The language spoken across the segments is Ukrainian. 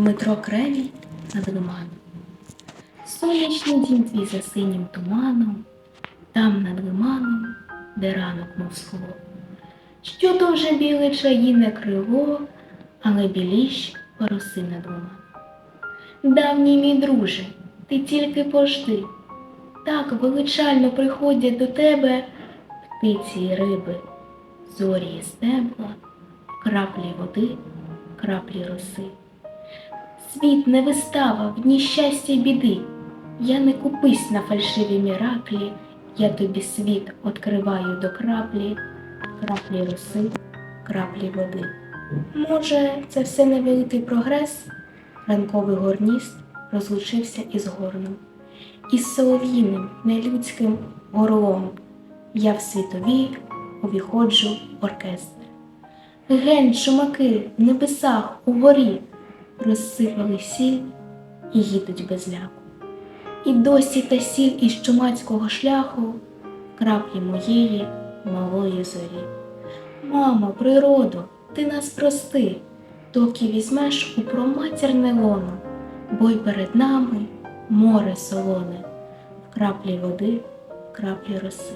Дмитро Кремінь над лиманом. Сонячний дім твій за синім туманом, там над лиманом, де ранок мов скло. Що то вже біле чаїне крило, але біліш пороси над лиманом. Давній мій друже, ти тільки пожди, так величально приходять до тебе птиці й риби, зорі і стебла, краплі води, краплі роси. Світ не вистава в дні щастя й біди. Я не купись на фальшиві міраклі, я тобі світ откриваю до краплі, краплі роси, краплі води. Може, це все невеликий прогрес? Ранковий горніст розлучився із горном, із солов'їним, нелюдським горлом. Я в світовій увіходжу в оркестр. Ген, шумаки, в небесах, угорі розсипали сіль і їдуть без ляку. І досі та сіль із чумацького шляху краплі моєї малої зорі. Мамо, природо, ти нас прости, доки візьмеш у проматірне лоно, бо й перед нами море солоне, в краплі води, в краплі роси.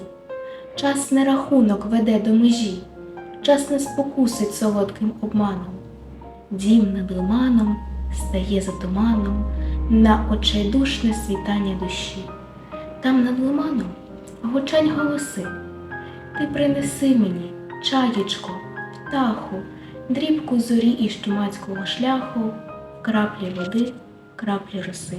Час не рахунок веде до межі, час не спокусить солодким обманом. Дім над лиманом стає за туманом на очайдушне світання душі. Там над лиманом гучать голоси. Ти принеси мені, чаєчко, птаху, дрібку зорі із чумацького шляху, краплі води, краплі роси.